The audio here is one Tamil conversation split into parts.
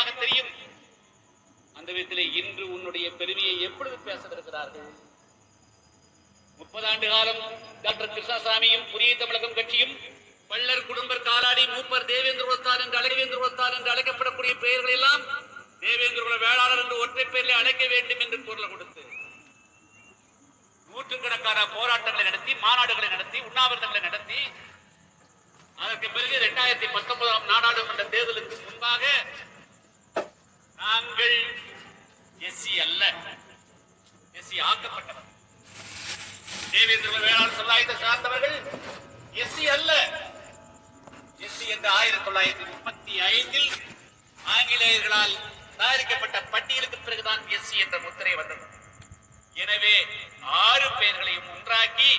தெளிவாக தெரியும். அந்த விதத்திலே இன்று உன்னுடைய பெருமையை எப்பொழுது பேசவிருக்கிறார்கள்? முப்பது ஆண்டு காலம் டாக்டர் கிருஷ்ணசாமியும் புதிய தமிழகம் கட்சியும் பள்ளர் குடும்பர் காலாடி மூப்பர் தேவேந்திர குலத்தார் என்று அழகேந்திர குலத்தார் என்று அழைக்கப்படக்கூடிய பெயர்கள் எல்லாம் தேவேந்திர குல வேளாளர் என்று ஒற்றை பெயரில் அழைக்க வேண்டும் என்று குரல் கொடுத்து நூற்றுக்கணக்கான போராட்டங்களை நடத்தி மாநாடுகளை நடத்தி உண்ணாவிரதங்களை நடத்தி அதற்கு பிறகு இரண்டாயிரத்தி பத்தொன்பதாம் நாடாளுமன்ற தேர்தலுக்கு முன்பாக அவர்கள் எஸ்சி அல்ல. எஸ்சி ஆக்கப்பட்டவர் தேவேந்திர வேளாண் சமுதாயத்தை சார்ந்தவர்கள் எஸ்சி அல்ல. எஸ்சி என்ற ஆயிரத்தி தொள்ளாயிரத்தி முப்பத்தி ஐந்தில் ஆங்கிலேயர்களால் தயாரிக்கப்பட்ட பட்டியலுக்கு பிறகுதான் எஸ்சி என்ற முத்திரை வந்தது. எனவே ஆறு பெயர்களையும் ஒன்றாக்கி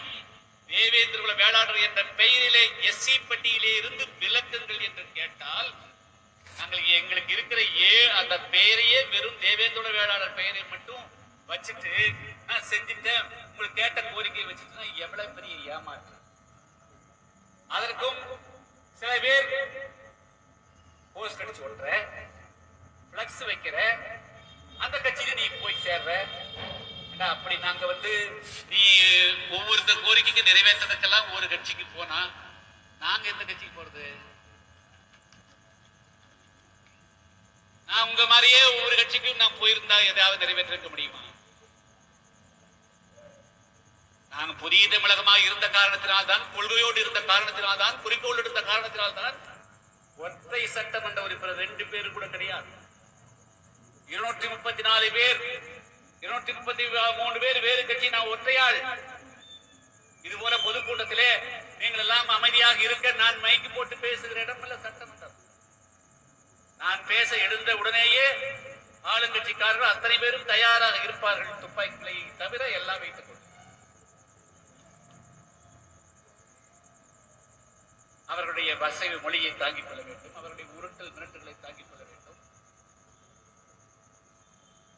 தேவேந்திர குல வேளாளர் என்ற பெயரிலே எஸ்சி பட்டியலே இருந்து விலக்குங்கள் என்று கேட்டால் நாங்கள் எங்களுக்கு இருக்கிற ஏ அந்த பெயரையே வெறும் தேவேந்திர வேளாளர் பெயரை மட்டும் வச்சுட்டு நான் செஞ்சுட்டேன். உங்களுக்கு கேட்ட கோரிக்கையை வச்சுட்டு எவ்வளவு பெரிய ஏமாற்றம் அதற்கும் சில பேர் போஸ்ட் அடிச்சு ஓட்டுற பிளக்ஸ் வைக்கிற அந்த கட்சிக்கு நீ போய் சேர்ற. அப்படி நாங்க வந்து நீ ஒவ்வொருத்த கோரிக்கைக்கு நிறைவேற்றதுக்கெல்லாம் ஒரு கட்சிக்கு போனா நாங்க எந்த கட்சிக்கு போறது? நான் உங்க மாதிரியே ஒவ்வொரு கட்சிக்கும் நான் போயிருந்தா எதாவது நிறைவேற்றிருக்க முடியுமா? நான் புதிய தமிழகமாக இருந்த காரணத்தினால்தான் கொள்கையோடு இருந்த காரணத்தினால்தான் குறிக்கோள் இருந்த காரணத்தினால்தான் ஒற்றை சட்டமன்ற உறுப்பினர் ரெண்டு பேர் கூட கிடையாது. இருநூற்றி முப்பத்தி நாலு பேர் இருநூற்றி முப்பத்தி மூணு பேர் வேறு கட்சி நான் ஒற்றையாள் இது போல பொதுக்கூட்டத்திலே நீங்கள் எல்லாம் அமைதியாக இருக்க நான் மைக்கு போட்டு பேசுகிற இடம் இல்ல சட்டம் நான் பேச எழுந்த உடனேயே ஆளுங்கட்சிக்காரர்கள் அத்தனை பேரும் தயாராக இருப்பார்கள் துப்பாக்கிகளை தவிர எல்லாம் வைத்துக் கொண்டு அவர்களுடைய வசைவு மொழியை தாங்கிக் கொள்ள வேண்டும். அவருடைய உருட்டல் மிரட்டல்களை தாங்கிக் கொள்ள வேண்டும்.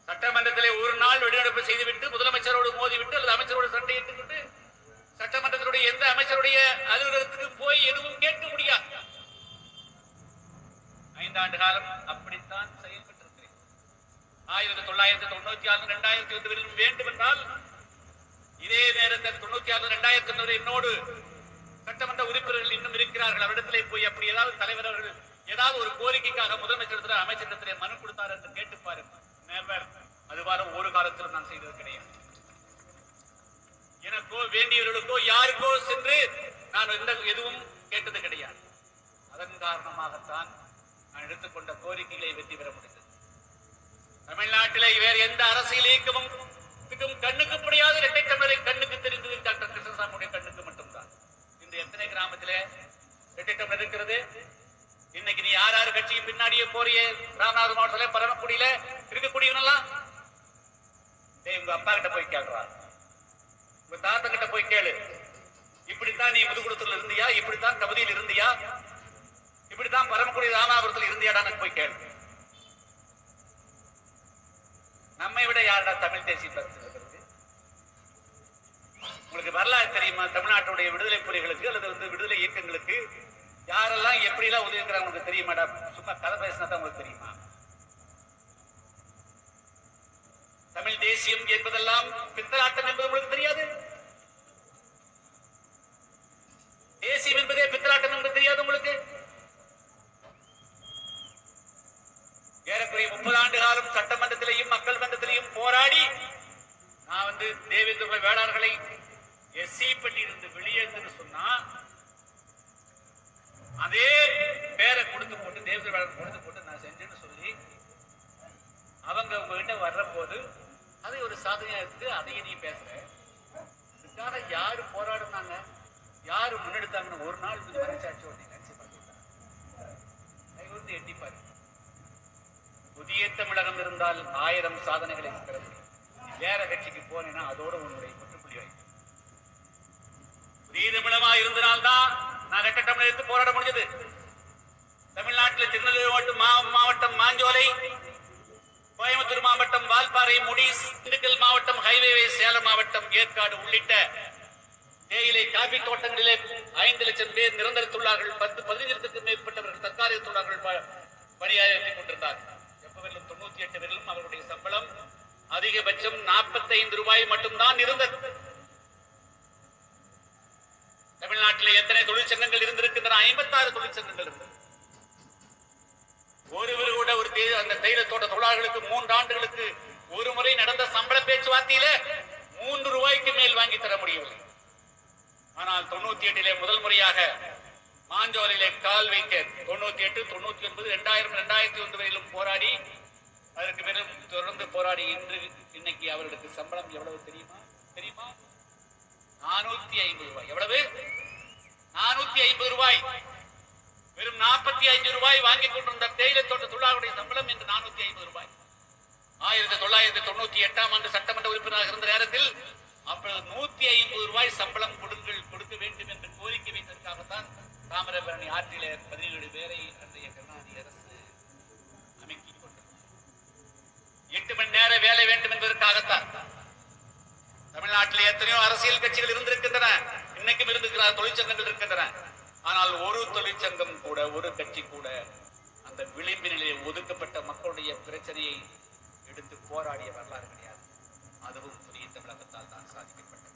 சட்டமன்றத்திலே ஒரு நாள் வெளிநடப்பு செய்துவிட்டு முதலமைச்சர் ஐந்தாண்டு காலம் அப்படித்தான் செயல்பட்டிருக்கிறேன். ஆயிரத்தி தொள்ளாயிரத்தி தொண்ணூத்தி ஆறு இரண்டாயிரத்தி ஒன்றில் வேண்டும் என்றால் இதே நேரத்தில் தொண்ணூத்தி ஆறு இரண்டாயிரத்தி ஒன்று என்னோடு சட்டமன்ற உறுப்பினர்கள் இன்னும் இருக்கிறார்கள். அவரிடத்திலே போய் அப்படி ஏதாவது தலைவர் அவர்கள் ஏதாவது ஒரு கோரிக்கைக்காக முதலமைச்சர் அமைச்சரிடத்திலே மனு கொடுத்தார் என்று கேட்டு பாருங்க நெவர் ஒரு காலத்திலும் நான் செய்தது கிடையாது. எனக்கோ வேண்டியவர்களுக்கோ யாருக்கோ சென்று நான் எந்த எதுவும் கேட்டது கிடையாது. அதன் காரணமாகத்தான் நான் எடுத்துக்கொண்ட கோரிக்கைகளை வெற்றி பெற முடிந்தது. தமிழ்நாட்டிலே வேறு எந்த அரசியல் இயக்கமும் கண்ணுக்கு முடியாத இரட்டை தமிழரை கண்ணுக்கு தெரிந்தது டாக்டர் கிருஷ்ணசாமியுடைய கண்ணுக்கு மட்டும்தான். இந்த எத்தனை கிராமத்திலே இரட்டை தமிழர் இருக்கிறது? இன்னைக்கு நீ யார் யார் கட்சிக்கு பின்னாடியே போறிய? ராமநாதபுரம் மாவட்டத்திலே பரமக்குடியில இருக்கக்கூடியவனெல்லாம்? டேய் உங்க அப்பா கிட்ட போய் கேள்றா உங்க தாத்தா கிட்ட போய் கேளு. இப்படித்தான் நீ முதுகுளத்துல இருந்தியா? இப்படித்தான் கபதியில் இருந்தியா? இப்படித்தான் பரமக்குடி இருந்த இருந்தியாடான்னு போய் கேள்வி நம்மை விட யாரா தமிழ் தேசிய உங்களுக்கு வரலாறு தெரியுமா? தமிழ்நாட்டுடைய விடுதலை புலிகளுக்கு அல்லது வந்து விடுதலை இயக்கங்களுக்கு யாரெல்லாம் எப்படி எல்லாம் உதவி இருக்கிறாங்க உங்களுக்கு தெரியுமாடா? சும்மா கதை பேசினா தான் உங்களுக்கு தெரியுமா? தமிழ் தேசியம் என்பதெல்லாம் பித்தலாட்டம் என்பது உங்களுக்கு தெரியாது? தேசியம் என்பதே பித்தலாட்டம் என்பது தெரியாது உங்களுக்கு? முப்பது ஆண்டு காலம் சட்டமன்றத்திலேயும் மக்கள் மன்றத்திலேயும் போராடி நான் வந்து தேவேந்திர வேளாண்களை வேளாளர்களை எஸ்சி பட்டியிலிருந்து வெளியேற்றுன்னு சொன்னா அதே பேரை கொடுத்து போட்டு தேவேந்திர வேளாண் கொடுத்து போட்டு நான் செஞ்சேன்னு சொல்லி அவங்க உங்ககிட்ட வர்ற போது அதை ஒரு சாதனையா இருக்கு அதையும் நீ பேசுற. இதுக்காக யாரு போராடினாங்க? யாரு முன்னெடுத்தாங்கன்னு ஒரு நாள் இது மனசாட்சியோட நினைச்சு பார்த்துக்கிட்டா எட்டி பாரு. புதிய தமிழகம் இருந்தால் ஆயிரம் சாதனைகளை இருக்கிறது வேற கட்சிக்கு போனேன்னா அதோட உன்னுடைய முற்றுப்புள்ளி வைக்கும் புதிய தமிழமா இருந்தனால்தான் நான் ரெட்ட தமிழகத்துக்கு போராட முடிஞ்சது. தமிழ்நாட்டில் திருநெல்வேலி மாவட்டம் மா- மாவட்டம் மாஞ்சோலை கோயம்புத்தூர் மாவட்டம் வால்பாறை முடிஸ் திண்டுக்கல் மாவட்டம் ஹைவே சேலம் மாவட்டம் ஏற்காடு உள்ளிட்ட தேயிலை காபி தோட்டங்களிலே ஐந்து லட்சம் பேர் நிரந்தர தொழிலாளர்கள் பத்து பதினைந்திற்கும் மேற்பட்டவர்கள் தற்காலிக தொழிலாளர்கள் ப- பணியாற்றி கொண்டிருந்தார்கள். பேரிலும் தொண்ணூத்தி எட்டு பேரிலும் அவருடைய சம்பளம் அதிகபட்சம் 45 ரூபாய் மட்டும்தான் இருந்தது. தமிழ்நாட்டில் எத்தனை தொழிற்சங்கங்கள் இருந்திருக்கின்றன? ஐம்பத்தாறு தொழிற்சங்கங்கள் இருந்தது. ஒருவர் கூட ஒரு அந்த தைலத்தோட தொழிலாளர்களுக்கு மூன்று ஆண்டுகளுக்கு ஒரு முறை நடந்த சம்பள பேச்சுவார்த்தையில மூன்று ரூபாய்க்கு மேல் வாங்கி தர முடியவில்லை. ஆனால் தொண்ணூத்தி எட்டிலே முதல் முறையாக மாஞ்சோரிலே கால் வைக்க தொண்ணூத்தி எட்டு தொண்ணூத்தி ஒன்பது ரெண்டாயிரம் ரெண்டாயிரத்தி ஒன்று வரையிலும் போராடி அதற்கு மேலும் தொடர்ந்து போராடி இன்று இன்னைக்கு அவர்களுக்கு சம்பளம் எவ்வளவு தெரியுமா? தெரியுமா? நானூத்தி ஐம்பது ரூபாய். எவ்வளவு? நானூத்தி ஐம்பது ரூபாய். வெறும் நாற்பத்தி ஐந்து ரூபாய் வாங்கி கொண்டிருந்த தேயிலை தோட்ட தொழிலாளருடைய சம்பளம் இன்று நானூத்தி ஐம்பது ரூபாய். ஆயிரத்தி தொள்ளாயிரத்தி தொண்ணூத்தி எட்டாம் ஆண்டு சட்டமன்ற உறுப்பினராக இருந்த நேரத்தில் அப்பொழுது நூத்தி ஐம்பது ரூபாய் சம்பளம் கொடுங்கள் கொடுக்க வேண்டும் என்று கோரிக்கை வைத்ததற்காகத்தான் தாமிரபரணி ஆற்றிலே பதினேழு பேரை அன்றைய கருணாநிதி அரசு அமைக்கிக் கொண்டது. எட்டு மணி நேர வேலை வேண்டும் என்பதற்காகத்தான் தமிழ்நாட்டில் எத்தனையோ அரசியல் கட்சிகள் இருந்திருக்கின்றன. இன்னைக்கும் இருந்திருக்கிறார் தொழிற்சங்கங்கள் இருக்கின்றன. ஆனால் ஒரு தொழிற்சங்கம் கூட ஒரு கட்சி கூட அந்த விளிம்பினிலே ஒதுக்கப்பட்ட மக்களுடைய பிரச்சனையை எடுத்து போராடிய வரலாறு கிடையாது. அதுவும் புதிய தமிழகத்தால் தான் சாதிக்கப்பட்டது.